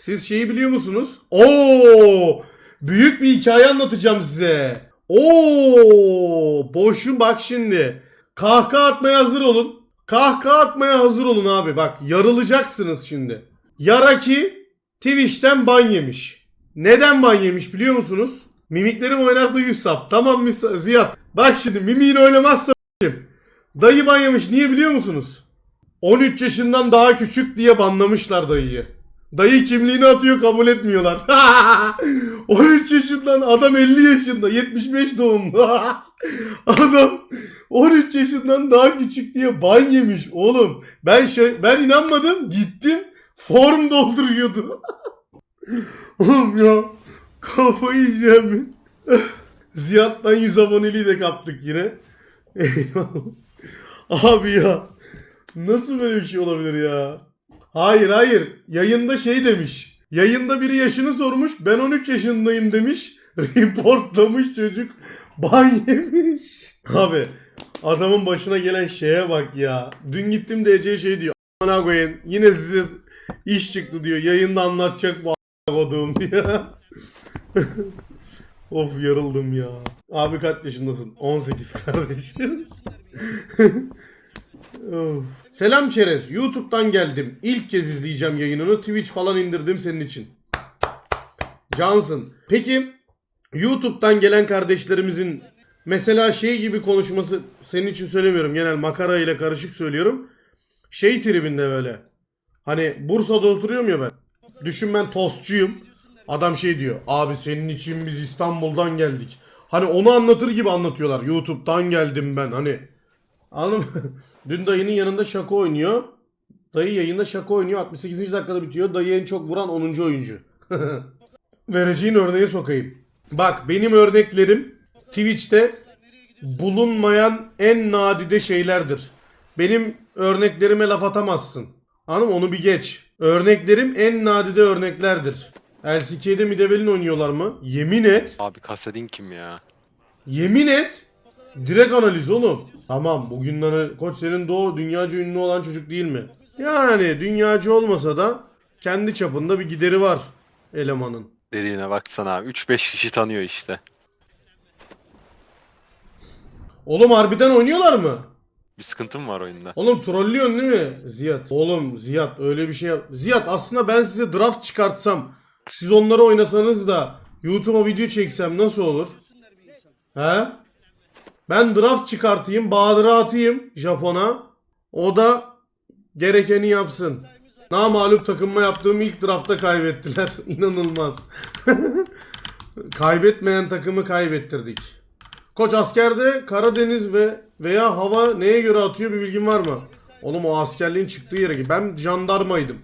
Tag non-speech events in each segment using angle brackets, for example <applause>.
Siz şeyi biliyor musunuz? Oo! Büyük bir hikaye anlatacağım size. Oo! Boşun bak şimdi. Kahkaha atmaya hazır olun. Kahkaha atmaya hazır olun abi. Bak yarılacaksınız şimdi. Yaraki Twitch'ten ban yemiş. Neden ban yemiş biliyor musunuz? Mimiklerim oynarsa 100 sap. Tamam mı Ziyad? Bak şimdi mimiğin oynamazsa Dayı ban yemiş. Niye biliyor musunuz? 13 yaşından daha küçük diye banlamışlar dayıyı. Dayı kimliğini atıyor kabul etmiyorlar. <laughs> 13 yaşından adam 50 yaşında 75 doğumlu. <laughs> adam 13 yaşından daha küçük diye ban yemiş oğlum. Ben şey ben inanmadım gittim form dolduruyordu. <laughs> oğlum ya kafayı yiyeceğim. Ziyad'dan 100 aboneliği de kaptık yine. Eyvallah. Abi ya. Nasıl böyle bir şey olabilir ya? Hayır hayır. Yayında şey demiş. Yayında biri yaşını sormuş. Ben 13 yaşındayım demiş. <laughs> Reportlamış çocuk. Ban yemiş. Abi adamın başına gelen şeye bak ya. Dün gittim de Ece şey diyor. Ana koyayım yine size iş çıktı diyor. Yayında anlatacak bu a**a koduğum diyor. <laughs> of yarıldım ya. Abi kaç yaşındasın? 18 kardeşim. <laughs> Selam Çerez. YouTube'dan geldim. İlk kez izleyeceğim yayınını. Twitch falan indirdim senin için. Johnson. Peki YouTube'dan gelen kardeşlerimizin mesela şey gibi konuşması senin için söylemiyorum. Genel makara ile karışık söylüyorum. Şey tribinde böyle. Hani Bursa'da oturuyorum ya ben. Düşün ben tostçuyum. Adam şey diyor. Abi senin için biz İstanbul'dan geldik. Hani onu anlatır gibi anlatıyorlar. YouTube'dan geldim ben. Hani Anladın mı? <laughs> Dün dayının yanında şaka oynuyor. Dayı yayında şaka oynuyor. 68. dakikada bitiyor. Dayı en çok vuran 10. oyuncu. <laughs> Vereceğin örneğe sokayım. Bak benim örneklerim Twitch'te bulunmayan en nadide şeylerdir. Benim örneklerime laf atamazsın. Anladın mı? Onu bir geç. Örneklerim en nadide örneklerdir. LCK'de Midevel'in oynuyorlar mı? Yemin et. Abi Kasadin kim ya? Yemin et. Direkt analiz oğlum. Tamam bugünden koç senin doğu dünyaca ünlü olan çocuk değil mi? Yani dünyaca olmasa da kendi çapında bir gideri var elemanın. Dediğine baksana abi. 3-5 kişi tanıyor işte. Oğlum harbiden oynuyorlar mı? Bir sıkıntım var oyunda. Oğlum trollüyorsun değil mi Ziyad? Oğlum Ziyad öyle bir şey yap. Ziyad aslında ben size draft çıkartsam siz onları oynasanız da YouTube'a video çeksem nasıl olur? He? Ben draft çıkartayım, Bahadır'ı atayım Japon'a. O da gerekeni yapsın. Namalup takınma yaptığım ilk draftta kaybettiler. <laughs> İnanılmaz. <laughs> Kaybetmeyen takımı kaybettirdik. Koç askerde Karadeniz ve veya hava neye göre atıyor bir bilgin var mı? Oğlum o askerliğin çıktığı yere ben jandarmaydım.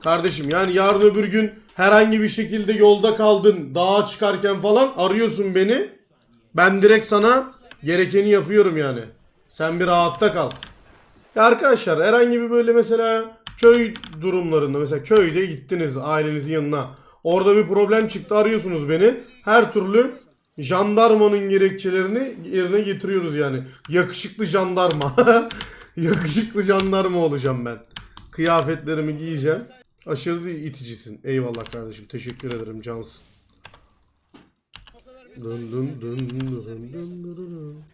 Kardeşim yani yarın öbür gün herhangi bir şekilde yolda kaldın dağa çıkarken falan arıyorsun beni. Ben direkt sana gerekeni yapıyorum yani. Sen bir rahatta kal. Arkadaşlar herhangi bir böyle mesela köy durumlarında mesela köyde gittiniz ailenizin yanına. Orada bir problem çıktı arıyorsunuz beni. Her türlü jandarmanın gerekçelerini yerine getiriyoruz yani. Yakışıklı jandarma. <laughs> Yakışıklı jandarma olacağım ben. Kıyafetlerimi giyeceğim. Aşırı iticisin. Eyvallah kardeşim. Teşekkür ederim Cansın. Dın dın dın dın dın dın dın dın.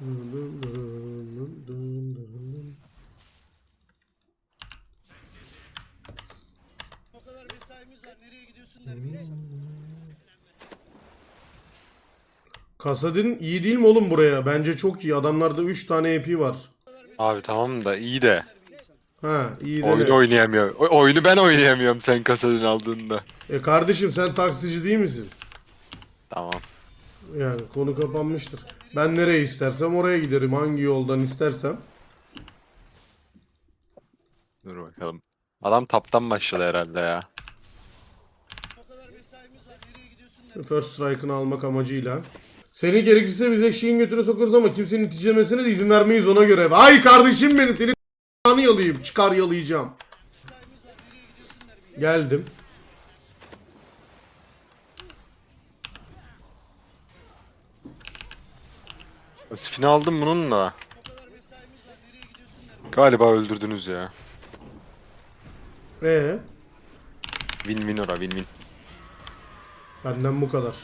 Dın dın dın dın dın dın. O kadar mesaimiz var. Nereye gidiyorsun der miyiz? Kasadin iyi değil mi oğlum buraya? Bence çok iyi. Adamlarda 3 tane EP var. Abi tamam da iyi de. Ha iyi de Oyunu ne? oynayamıyor. O- oyunu ben oynayamıyorum sen Kasadin aldığında. E kardeşim sen taksici değil misin? Tamam. Yani konu kapanmıştır. Ben nereye istersem oraya giderim. Hangi yoldan istersem. Dur bakalım. Adam taptan başladı herhalde ya. First strike'ını almak amacıyla. Seni gerekirse bize şeyin götüne sokarız ama kimsenin itilemesine de izin vermeyiz ona göre. Ay kardeşim benim seni yalayayım. Çıkar yalayacağım. Geldim. Sifini aldım bunun da. Galiba öldürdünüz ya. Ee, Win win ora win win. Benden bu kadar.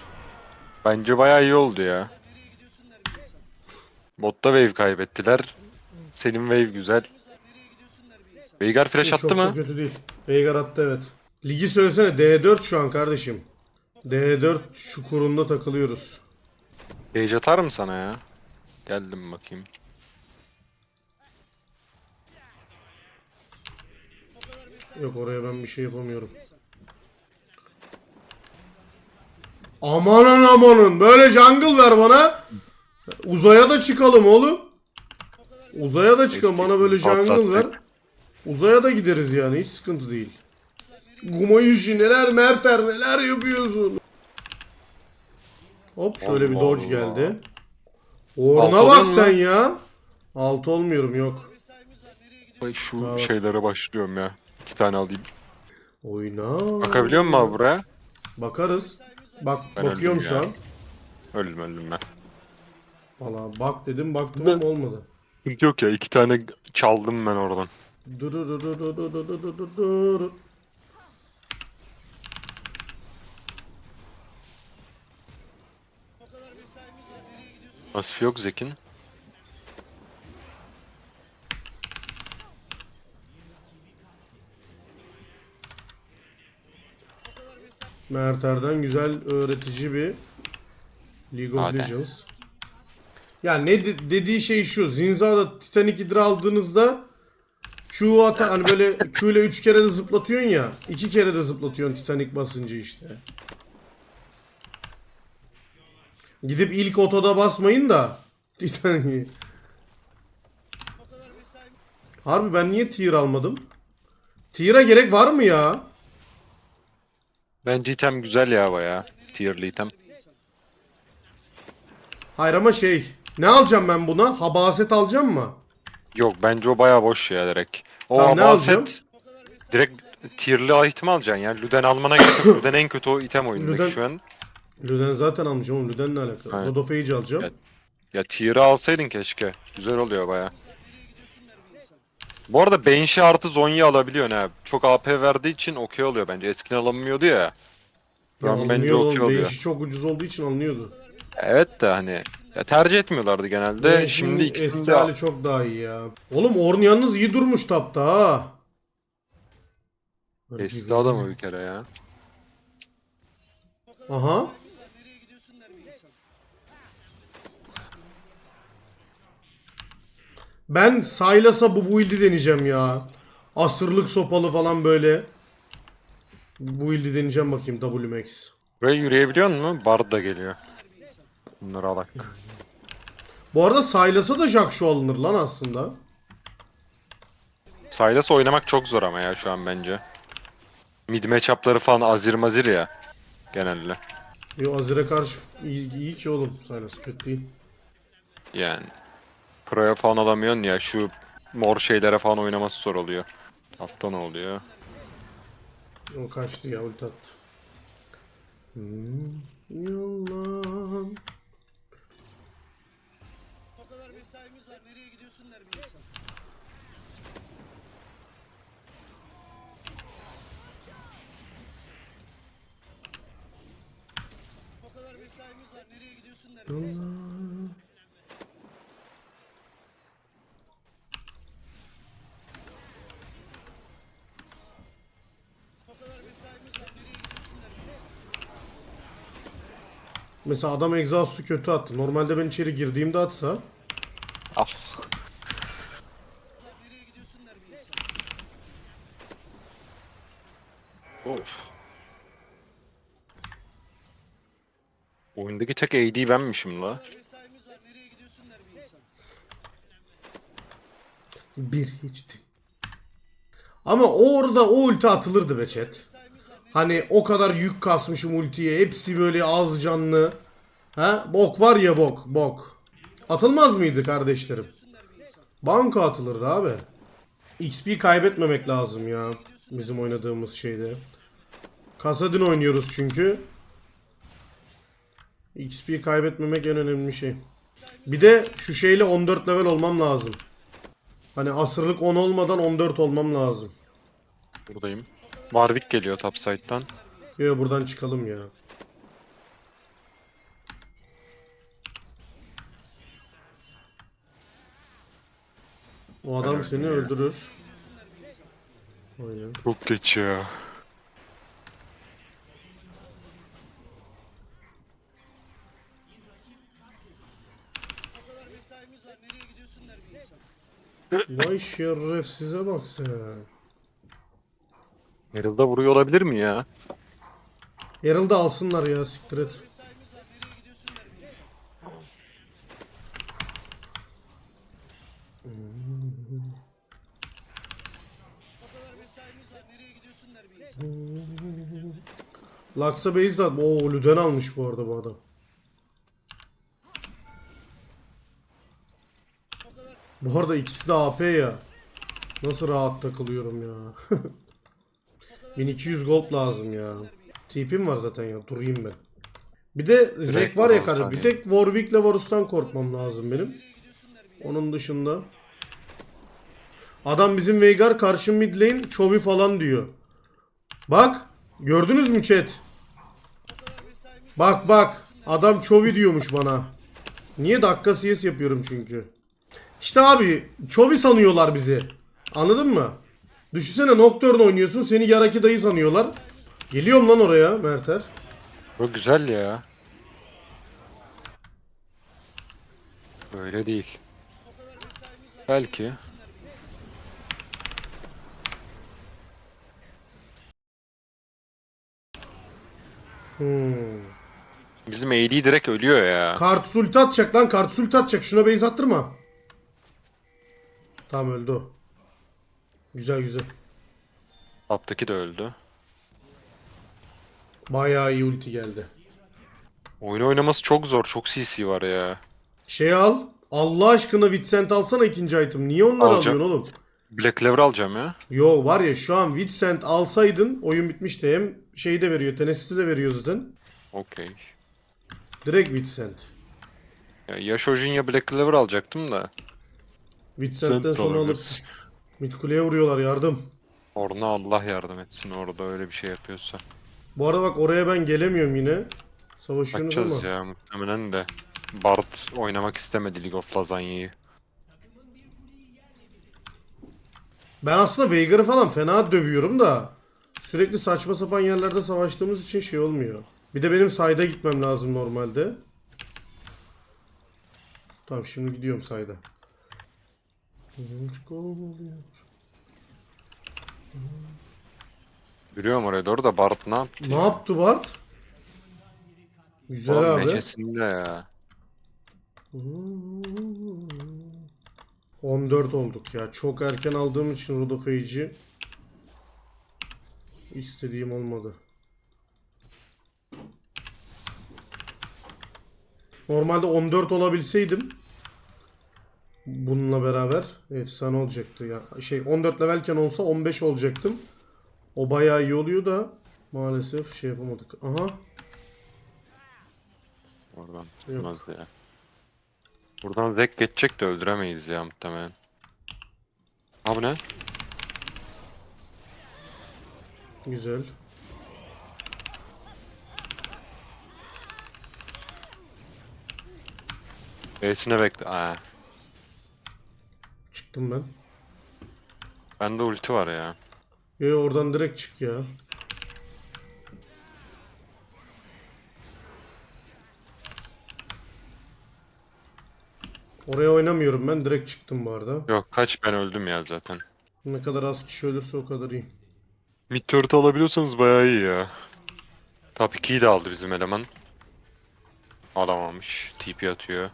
Bence bayağı iyi oldu ya. Botta wave kaybettiler. Senin wave güzel. Veigar flash Çok attı da mı? kötü değil. Veigar attı evet. Ligi söylesene D4 şu an kardeşim. D4 çukurunda takılıyoruz. Rage atar mı sana ya? Geldim bakayım. Yok oraya ben bir şey yapamıyorum. Amanın amanın böyle jungle ver bana. Uzaya da çıkalım oğlum. Uzaya da çıkalım bana böyle jungle ver. Uzaya da gideriz yani hiç sıkıntı değil. Gumayushi neler Merter neler yapıyorsun. Hop şöyle bir dodge geldi. Oruna Alt bak sen ya. Alt olmuyorum yok. Ay şu Evet. şeylere başlıyorum ya. İki tane alayım. Oyna. Bakabiliyor musun abi buraya? Bakarız. Bak Ben bakıyorum öldüm şu ya. an. Öldüm öldüm ben. Valla bak dedim baktım Ben- ama olmadı. Sıkıntı yok ya iki tane çaldım ben oradan. Durururururururururur. Pasif yok Zekin. Merter'den güzel öğretici bir League of Hadi. Legends. Ya ne de- dediği şey şu. Zinza'da Titanic Hydra aldığınızda Q ata hani böyle Q ile 3 kere de zıplatıyorsun ya. 2 kere de zıplatıyorsun Titanic basınca işte. Gidip ilk otoda basmayın da Titanic'i. Harbi ben niye tier almadım? Tier'a gerek var mı ya? Bence item güzel ya baya. Tier'li item. Hayır ama şey. Ne alacağım ben buna? Habaset alacağım mı? Yok bence o baya boş ya direkt. O Tamam, ne Abaset alacağım? direkt tier'li item alacaksın ya. Luden almana gerek yok. <coughs> Luden en kötü o item oyundaki Luden- şu an. Lüden zaten almayacağım oğlum. Lüden'le alakalı. Aynen. God of Age alacağım. Evet. Ya tier'ı alsaydın keşke. Güzel oluyor baya. Bu arada Banshee artı Zonya alabiliyorsun ha. Çok AP verdiği için okey oluyor bence. Eskiden alınmıyordu ya. Şu Ya bence okey oluyor. Beşi çok ucuz olduğu için alınıyordu. Evet de hani ya tercih etmiyorlardı genelde. Beşin Şimdi ikisini de hali çok daha iyi ya. Oğlum Orn yalnız iyi durmuş tapta ha. Kesti adamı bir kere ya. Aha. Ben Sylas'a bu build'i deneyeceğim ya. Asırlık sopalı falan böyle. Bu build'i deneyeceğim bakayım WMAX. Buraya yürüyebiliyor musun? Bard da geliyor. Bunları alak. Bu arada Sylas'a da Jack alınır lan aslında. Sylas oynamak çok zor ama ya şu an bence. Mid matchup'ları falan azir mazir ya. Genelde. Yo Azir'e karşı iyi, iyi ki oğlum Sylas kötü değil. Yani. Pro'ya falan alamıyorsun ya şu mor şeylere falan oynaması zor oluyor. Altta ne oluyor? O kaçtı ya ulti attı. Hmm, yalan. O kadar mesaimiz var. Nereye gidiyorsun der bir insan. O kadar mesaimiz var. Nereye gidiyorsun der bir insan. O kadar mesaimiz var. Nereye gidiyorsun der bir insan. Mesela adam exhaust'u kötü attı. Normalde ben içeri girdiğimde atsa Ah. İnsan. Of. Oyundaki tek AD benmişim la. Bir hiçti. Ama orada o ulti atılırdı be chat. Hani o kadar yük kasmışım ultiye. Hepsi böyle az canlı. Ha? Bok var ya bok. Bok. Atılmaz mıydı kardeşlerim? Banka atılırdı abi. XP kaybetmemek lazım ya. Bizim oynadığımız şeyde. Kasadin oynuyoruz çünkü. XP kaybetmemek en önemli şey. Bir de şu şeyle 14 level olmam lazım. Hani asırlık 10 olmadan 14 olmam lazım. Buradayım. Warwick geliyor topside'dan. Yo buradan çıkalım ya. O adam Evet, seni ya. öldürür. Aynen. Çok geç ya. O kadar mesaimiz var. Nereye gidiyorsun der bir insan. Vay şerefsize bak sen. Herald'a vuruyor olabilir mi ya? Herald'ı alsınlar ya siktir et. O. Laksa base de Oo Luden almış bu arada bu adam. Bu arada ikisi de AP ya. Nasıl rahat takılıyorum ya. <laughs> 1200 gold lazım ya. TP'm var zaten ya. Durayım ben. Bir de Zek var ya kardeşim. Bir tek Warwick'le Varus'tan korkmam lazım benim. Onun dışında. Adam bizim Veigar karşı mid lane Chovy falan diyor. Bak. Gördünüz mü chat? Bak bak. Adam Chovy diyormuş bana. Niye dakika CS yapıyorum çünkü. İşte abi Chovy sanıyorlar bizi. Anladın mı? Düşünsene Nocturne oynuyorsun seni yaraki dayı sanıyorlar. Geliyorum lan oraya Merter. Bu güzel ya. Öyle değil. Belki. Hmm. Bizim AD direkt ölüyor ya. Kart sulti atacak lan kart sulti atacak. Şuna base attırma. Tamam öldü o. Güzel güzel. Top'taki de öldü. Bayağı iyi ulti geldi. Oyun oynaması çok zor. Çok CC var ya. Şey al. Allah aşkına Vincent alsana ikinci item. Niye onları Alacağım. alıyorsun oğlum? Black Clover alacağım ya. Yo var ya şu an Vincent alsaydın oyun bitmişti. Hem şeyi de veriyor. Tennessee'de de veriyor zaten. Okey. Direkt Vincent. Ya, ya Shojin ya Black Clover alacaktım da. Vincent'ten sonra alırsın. Mid kuleye vuruyorlar yardım. Orna Allah yardım etsin orada öyle bir şey yapıyorsa. Bu arada bak oraya ben gelemiyorum yine. Savaşıyorsunuz Bakacağız ama. ya muhtemelen de. Bart oynamak istemedi League of Lasagne'yi. Ben aslında Veigar'ı falan fena dövüyorum da sürekli saçma sapan yerlerde savaştığımız için şey olmuyor. Bir de benim sayda gitmem lazım normalde. Tamam şimdi gidiyorum sayda. Yürüyorum oraya doğru da Bart ne yaptı? Ne yaptı Bart? Güzel Oğlum abi. necesinde ya. 14 olduk ya. Çok erken aldığım için Rod of Age'i istediğim olmadı. Normalde 14 olabilseydim bununla beraber efsane olacaktı ya. Şey 14 levelken olsa 15 olacaktım. O bayağı iyi oluyor da maalesef şey yapamadık. Aha Oradan Yok. tutmaz ya. Buradan Zek geçecek de öldüremeyiz ya muhtemelen. Ha bu ne? güzel. E'sine bekle. Aa, Çıktım ben. bende ulti var ya. Yo oradan direkt çık ya. Oraya oynamıyorum ben direkt çıktım bu arada. Yok kaç ben öldüm ya zaten. Ne kadar az kişi ölürse o kadar iyi. Mid turret alabiliyorsanız bayağı iyi ya. Top 2'yi de aldı bizim eleman. Alamamış. TP atıyor.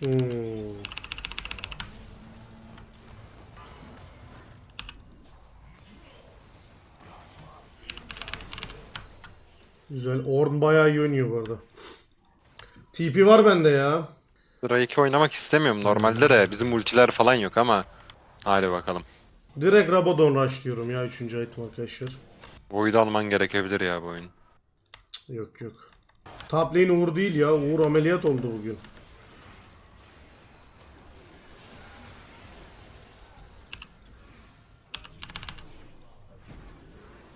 Hmm. Güzel. Orn bayağı iyi oynuyor bu arada. TP var bende ya. Sıra 2 oynamak istemiyorum normalde de bizim ultiler falan yok ama. Hadi bakalım. Direkt Rabadon rushlıyorum ya 3. item arkadaşlar. Void alman gerekebilir ya bu oyun. Yok yok. Top lane Uğur değil ya. Uğur ameliyat oldu bugün.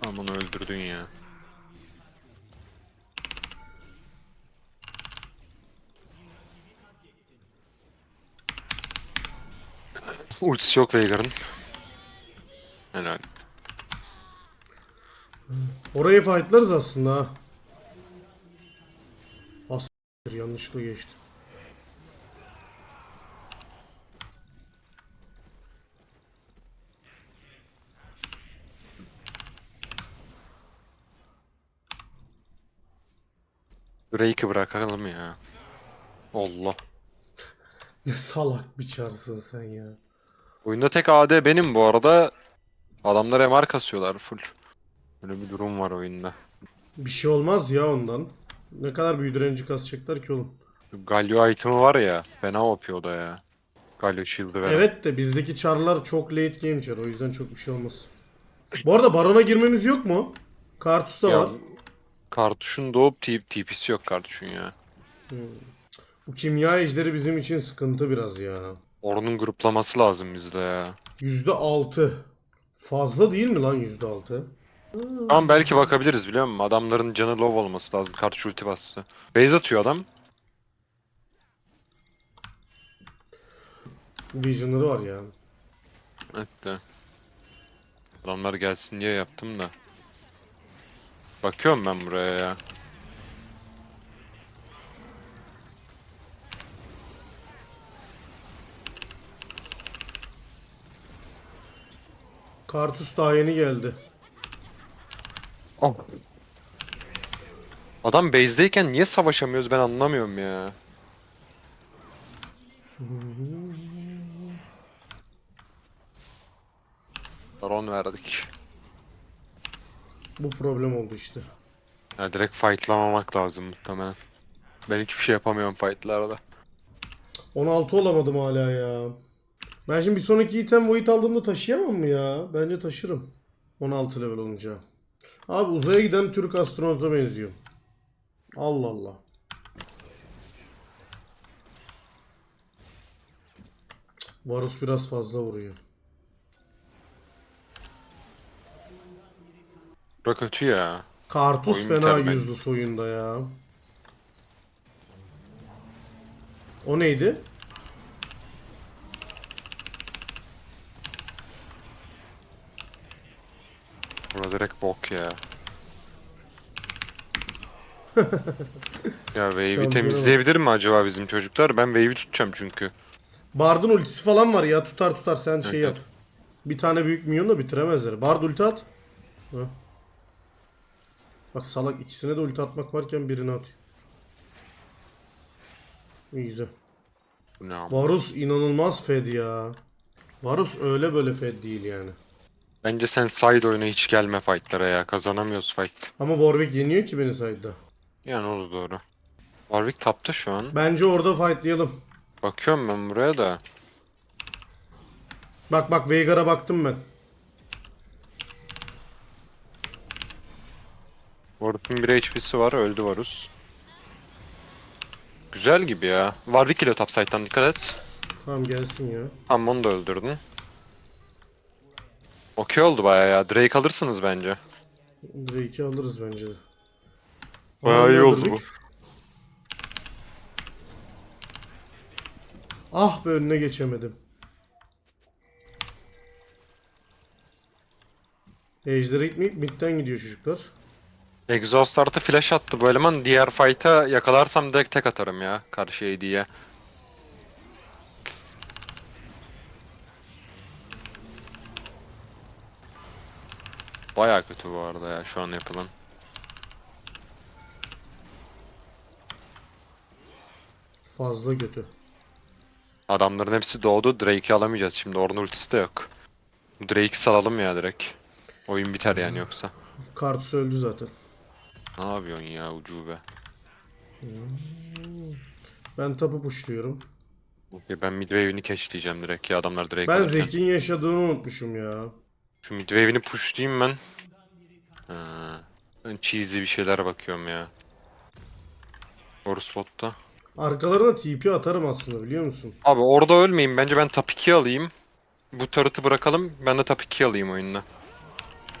Aman öldürdün ya. Ultisi yok Veigar'ın. Helal. Orayı fightlarız aslında ha. As yanlışlıkla geçti. Drake'ı bırakalım ya. Allah. Ne salak bir çarsın sen ya. Oyunda tek AD benim bu arada. Adamlar MR kasıyorlar full. Böyle bir durum var oyunda. Bir şey olmaz ya ondan. Ne kadar büyü direnci kasacaklar ki oğlum. Galio item'ı var ya. Fena OP o da ya. Galio shield'ı veren. Evet de bizdeki çarlar çok late game çar. O yüzden çok bir şey olmaz. Bu arada barona girmemiz yok mu? Kartus da Ya, var. Kartuşun doğup tip TP'si yok kartuşun ya. Bu kimya ejderi bizim için sıkıntı biraz ya. Orunun gruplaması lazım bizde ya. %6. Fazla değil mi lan %6? Ama belki bakabiliriz biliyor musun? Adamların canı low olması lazım. Kartuş ulti bastı. Base atıyor adam. Vision'ları var ya. Evet de. Adamlar gelsin diye yaptım da. Bakıyorum ben buraya ya. Kartus daha yeni geldi. Adam base'deyken niye savaşamıyoruz ben anlamıyorum ya. <laughs> Baron verdik. Bu problem oldu işte. Ya direkt fightlamamak lazım muhtemelen. Ben hiçbir şey yapamıyorum fightlarda. 16 olamadım hala ya. Ben şimdi bir sonraki item void aldığımda taşıyamam mı ya? Bence taşırım. 16 level olunca. Abi uzaya giden Türk astronota benziyor. Allah Allah. Varus biraz fazla vuruyor. Kötü ya. Kartus Oyun fena biter yüzdü soyunda ya. O neydi? Bura direkt bok ya. <laughs> ya wave'i an temizleyebilir mi acaba bizim çocuklar? Ben wave'i tutacağım çünkü. Bard'ın ultisi falan var ya tutar tutar sen şey yap. Bir tane büyük minyon da bitiremezler. Bard ulti at. Heh. Bak salak ikisine de ulti atmak varken birini atıyor. İyi güzel. Ne? Varus inanılmaz fed ya. Varus öyle böyle fed değil yani. Bence sen side oyuna hiç gelme fightlara ya. Kazanamıyoruz fight. Ama Warwick yeniyor ki beni side'da. Yani o da doğru. Warwick tapta şu an. Bence orada fightlayalım. Bakıyorum ben buraya da. Bak bak Veigar'a baktım ben. Warwick'in 1 HP'si var. Öldü Varus. Güzel gibi ya. Warwick ile top side'dan dikkat et. Tamam gelsin ya. Tamam onu da öldürdün. Okey oldu baya ya. Drake alırsınız bence. Drake'i alırız bence de. Bayağı Aa, iyi oldu bu. Ah be önüne geçemedim. Ejder'e gitmeyip midden gidiyor çocuklar. Exhaust artı flash attı bu eleman. Diğer fight'a yakalarsam direkt tek atarım ya. Karşı AD'ye. Baya kötü bu arada ya şu an yapılan. Fazla kötü. Adamların hepsi doğdu. Drake'i alamayacağız şimdi. Ornn ultisi de yok. Drake'i salalım ya direkt. Oyun biter yani yoksa. Kartus öldü zaten. Ne yapıyorsun ya ucube? Ben tapu pushluyorum. Ya ben midwave'ini catchleyeceğim direkt ya adamlar Drake Ben alırken. Zek'in yaşadığını unutmuşum ya. Şu midwave'ini pushlayayım ben. Ha. Ben cheesy bir şeyler bakıyorum ya. Horus botta. Arkalarına TP atarım aslında biliyor musun? Abi orada ölmeyeyim. Bence ben top 2 alayım. Bu turret'ı bırakalım. Ben de top 2 alayım oyunda.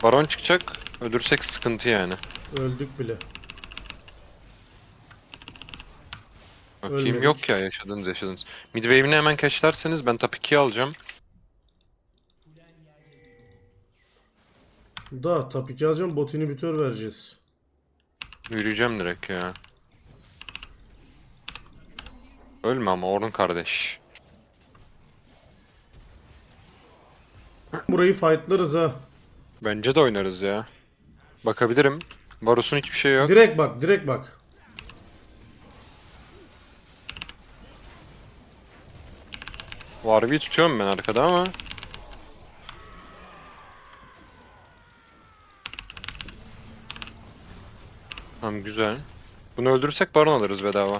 Baron çıkacak. Ölürsek sıkıntı yani. Öldük bile. Bakayım Ölmedik. yok ya yaşadınız yaşadınız. Midwave'ini hemen catchlerseniz ben top 2'yi alacağım. Da top 2 alacağım bot inhibitör vereceğiz. Yürüyeceğim direkt ya. Ölme ama Orun kardeş. Burayı fightlarız ha. Bence de oynarız ya. Bakabilirim. Varus'un hiçbir şey yok. Direkt bak direkt bak. Warwick'i tutuyorum ben arkada ama. Tamam güzel. Bunu öldürürsek baron alırız bedava.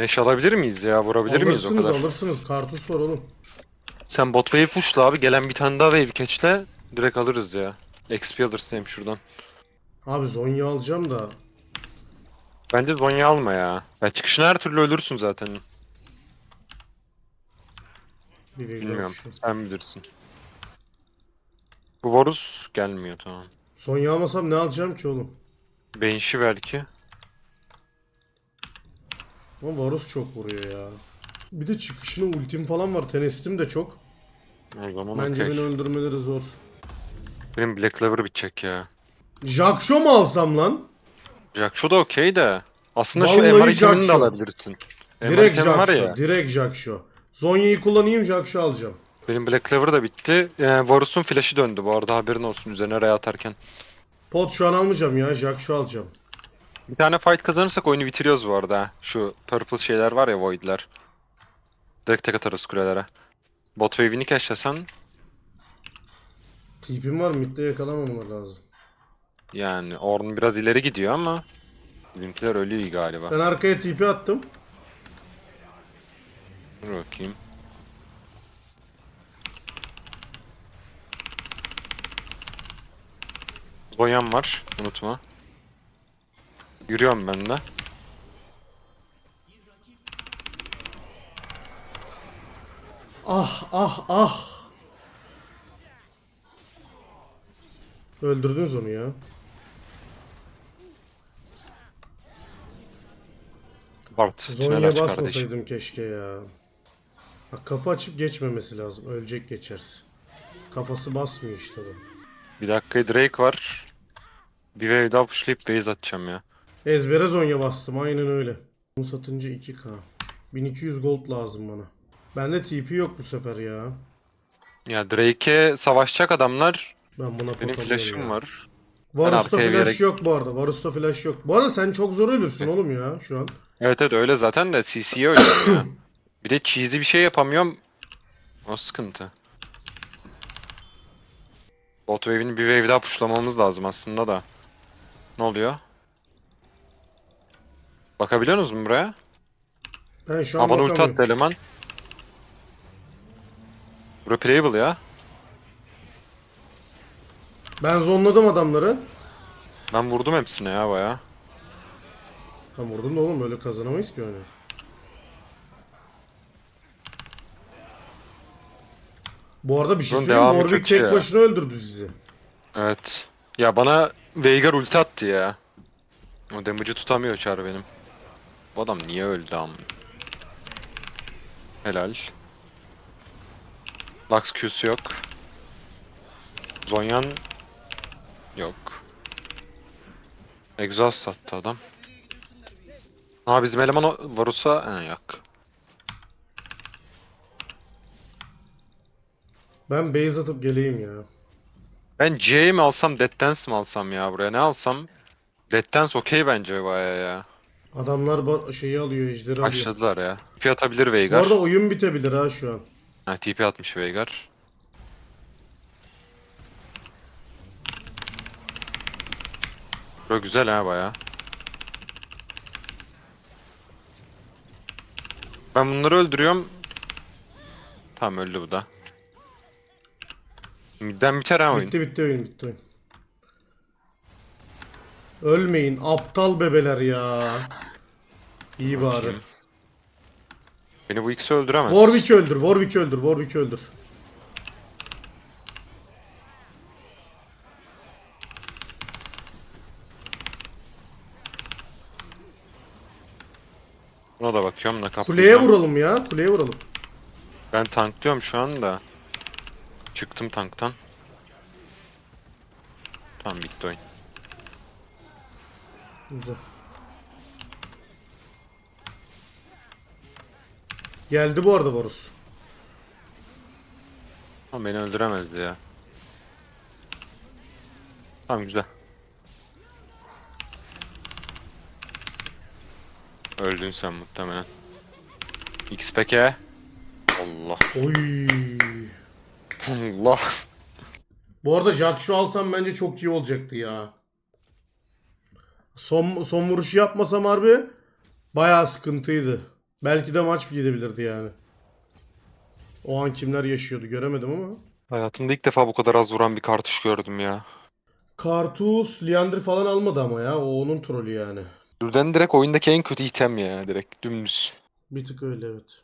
Neş alabilir miyiz ya? Vurabilir miyiz o alırsınız kadar? alırsınız. Kartus var oğlum. Sen bot wave pushla abi. Gelen bir tane daha wave catch'le direkt alırız ya. XP alırsın hem şuradan. Abi Zonya alacağım da. Bence Zonya alma ya. Ya çıkışını her türlü ölürsün zaten. Bir. Bilmiyorum. Sen bilirsin. Bu Varus gelmiyor tamam. Zonya almasam ne alacağım ki oğlum? Benşi belki. Ama Varus çok vuruyor ya. Bir de çıkışına ultim falan var. Tenestim de çok. O zaman Bence okey. beni öldürmeleri zor. Benim Black Clover bitecek ya. Jaksho mu alsam lan? Jack şu da okey de. Aslında şu Vallahi MR itemini de Jack şu. alabilirsin. MR Direkt itemi var Jaksho. ya. Direkt Jaksho. Zonya'yı kullanayım Jaksho alacağım. Benim Black Clover da bitti. Yani Varus'un flash'ı döndü bu arada haberin olsun üzerine ray atarken. Pot şu an almayacağım ya. Jaksho alacağım. Bir tane fight kazanırsak oyunu bitiriyoruz bu arada. ha. Şu purple şeyler var ya void'ler. Direkt tek atarız kulelere. Bot wave'ini cash'lesen Tipim var midde yakalamamalar lazım. yani Ornn biraz ileri gidiyor ama bizimkiler ölüyor galiba. Ben arkaya tipi attım. Dur bakayım. Boyan var, unutma. Yürüyorum ben de. Ah ah ah. Öldürdünüz onu ya. Bart, tünel Zonya aç kardeşim. basmasaydım keşke ya. Bak kapı açıp geçmemesi lazım. Ölecek geçerse. Kafası basmıyor işte bu. Bir dakika Drake var. Bir wave daha pushlayıp base atacağım ya. Ezbere Zonya bastım aynen öyle. Bunu satınca 2k. 1200 gold lazım bana. Bende TP yok bu sefer ya. Ya Drake'e savaşacak adamlar. Ben buna pot Benim alıyorum flash'ım ya. var. Varus'ta arkaya flash yere- yok bu arada. Varus'ta flash yok. Bu arada sen çok zor ölürsün oğlum ya şu an. Evet evet öyle zaten de CC'ye oynuyorum ya. Bir de cheesy bir şey yapamıyorum. O sıkıntı. Bot wave'ini bir wave daha pushlamamız lazım aslında da. Ne oluyor? Bakabiliyor musunuz buraya? Ben şu an Ha bana ulti bakamıyorum. attı eleman. Bura playable ya. Ben zonladım adamları. Ben vurdum hepsine ya baya. Tam vurdum da oğlum öyle kazanamayız ki hani. Bu arada bir şey Bunun söyleyeyim. devamı Warwick tek ya. başına öldürdü sizi. Evet. Ya bana Veigar ulti attı ya. O damage'ı tutamıyor çar benim. Bu adam niye öldü am? Helal. Lux Q'su yok. Zonyan yok. Exhaust sattı adam. Ha bizim eleman Varus'a he yok. Ben base atıp geleyim ya. Ben C'yi mi alsam Dead Dance mi alsam ya buraya ne alsam? Dead Dance okey bence baya ya. Adamlar ba- şeyi alıyor, ejderi alıyor. Başladılar ya. TP atabilir Bu Veigar. arada oyun bitebilir ha şu an. Ha, TP atmış Veigar. Bura güzel ha baya. Ben bunları öldürüyorum. Tamam öldü bu da. Midden biter ha oyun. Bitti bitti oyun bitti oyun. Ölmeyin aptal bebeler ya. İyi bari. Beni bu ikisi öldüremez. Warwick öldür, Warwick öldür, Warwick öldür. Buna da bakıyorum da Kuleye kaplayacağım. vuralım ya, kuleye vuralım. Ben tanklıyorum şu anda. Çıktım tanktan. Tamam bitti oyun. Güzel. Geldi bu arada Varus. Ama beni öldüremezdi ya. Tamam güzel. Öldün sen muhtemelen. XPK. Allah. Oy. Allah. Bu arada Jack'şu alsam bence çok iyi olacaktı ya. Son, son vuruşu yapmasam harbi bayağı sıkıntıydı. Belki de maç gidebilirdi yani. O an kimler yaşıyordu göremedim ama. Hayatımda ilk defa bu kadar az vuran bir kartuş gördüm ya. Kartus, Liandry falan almadı ama ya. O onun trolü yani. Dürden direkt oyundaki en kötü item ya direkt dümdüz. Bir tık öyle evet.